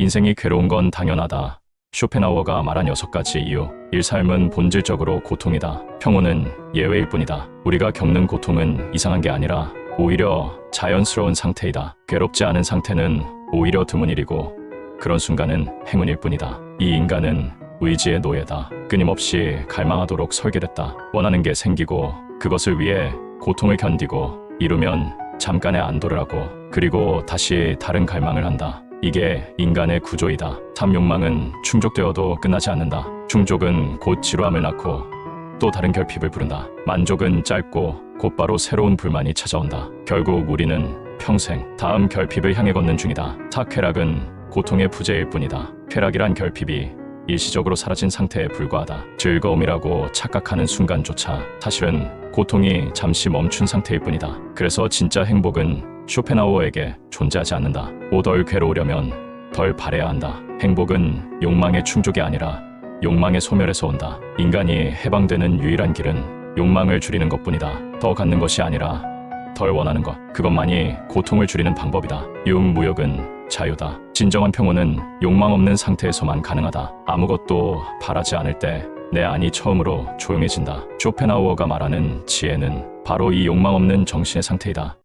인생이 괴로운 건 당연하다. 쇼펜하우어가 말한 여섯 가지 이유. 일 삶은 본질적으로 고통이다. 평온은 예외일 뿐이다. 우리가 겪는 고통은 이상한 게 아니라 오히려 자연스러운 상태이다. 괴롭지 않은 상태는 오히려 드문 일이고 그런 순간은 행운일 뿐이다. 이 인간은 의지의 노예다. 끊임없이 갈망하도록 설계됐다. 원하는 게 생기고 그것을 위해 고통을 견디고 이루면 잠깐의 안도를 하고 그리고 다시 다른 갈망을 한다. 이게 인간의 구조이다. 탐욕망은 충족되어도 끝나지 않는다. 충족은 곧 지루함을 낳고 또 다른 결핍을 부른다. 만족은 짧고 곧바로 새로운 불만이 찾아온다. 결국 우리는 평생 다음 결핍을 향해 걷는 중이다. 탁쾌락은 고통의 부재일 뿐이다. 쾌락이란 결핍이 일시적으로 사라진 상태에 불과하다. 즐거움이라고 착각하는 순간조차 사실은 고통이 잠시 멈춘 상태일 뿐이다. 그래서 진짜 행복은 쇼펜하우어에게 존재하지 않는다. 오덜 괴로우려면 덜 바래야 한다. 행복은 욕망의 충족이 아니라 욕망의 소멸에서 온다. 인간이 해방되는 유일한 길은 욕망을 줄이는 것뿐이다. 더 갖는 것이 아니라 덜 원하는 것. 그것만이 고통을 줄이는 방법이다. 유무욕은 자유다. 진정한 평온은 욕망 없는 상태에서만 가능하다. 아무것도 바라지 않을 때 내 안이 처음으로 조용해진다. 쇼펜하우어가 말하는 지혜는 바로 이 욕망 없는 정신의 상태이다.